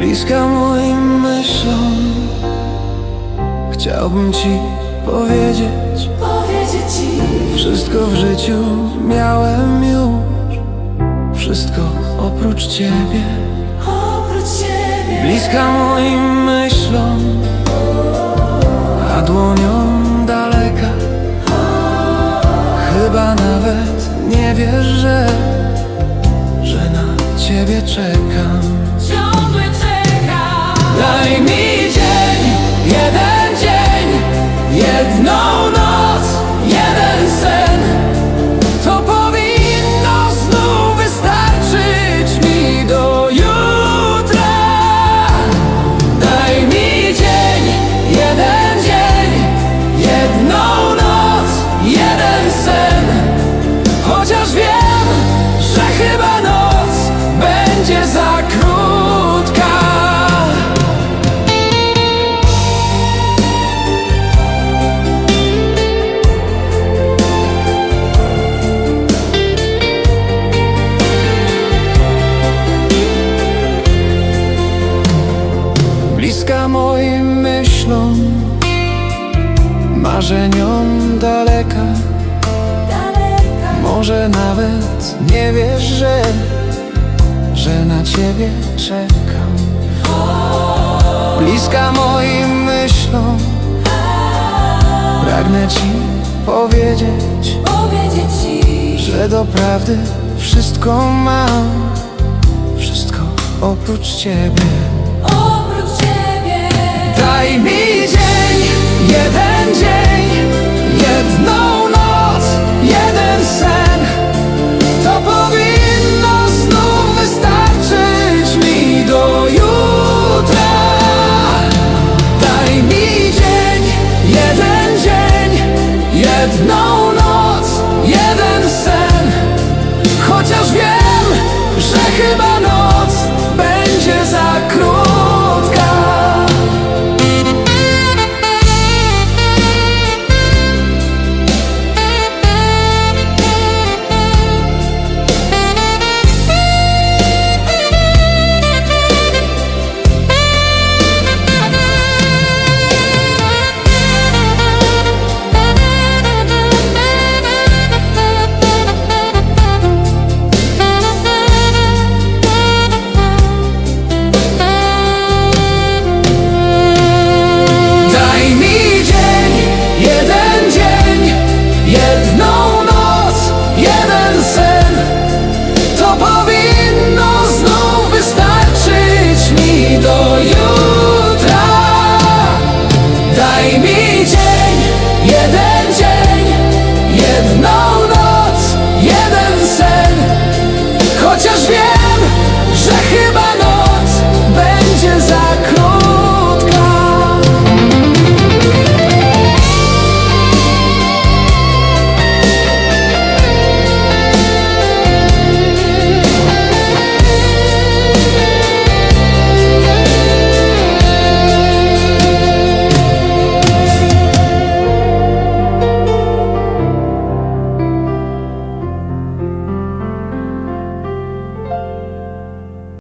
bliska moim myślom. Chciałbym ci powiedzieć Powiedzieć ci. Wszystko w życiu miałem już. Wszystko oprócz ciebie. Oprócz ciebie. Bliska moim myślom. A dłonią daleka. Chyba nawet nie wiesz, że Jedną Bliska moim myślom Marzeniom daleka. Może nawet nie wiesz, że Że na ciebie czekam. Bliska moim myślom Pragnę ci powiedzieć Że doprawdy wszystko mam. Wszystko oprócz ciebie Daj mi dzień, jeden dzień, jedną noc, jeden sen. To powinno znów wystarczyć mi do jutra. Daj mi dzień, jeden dzień, jedną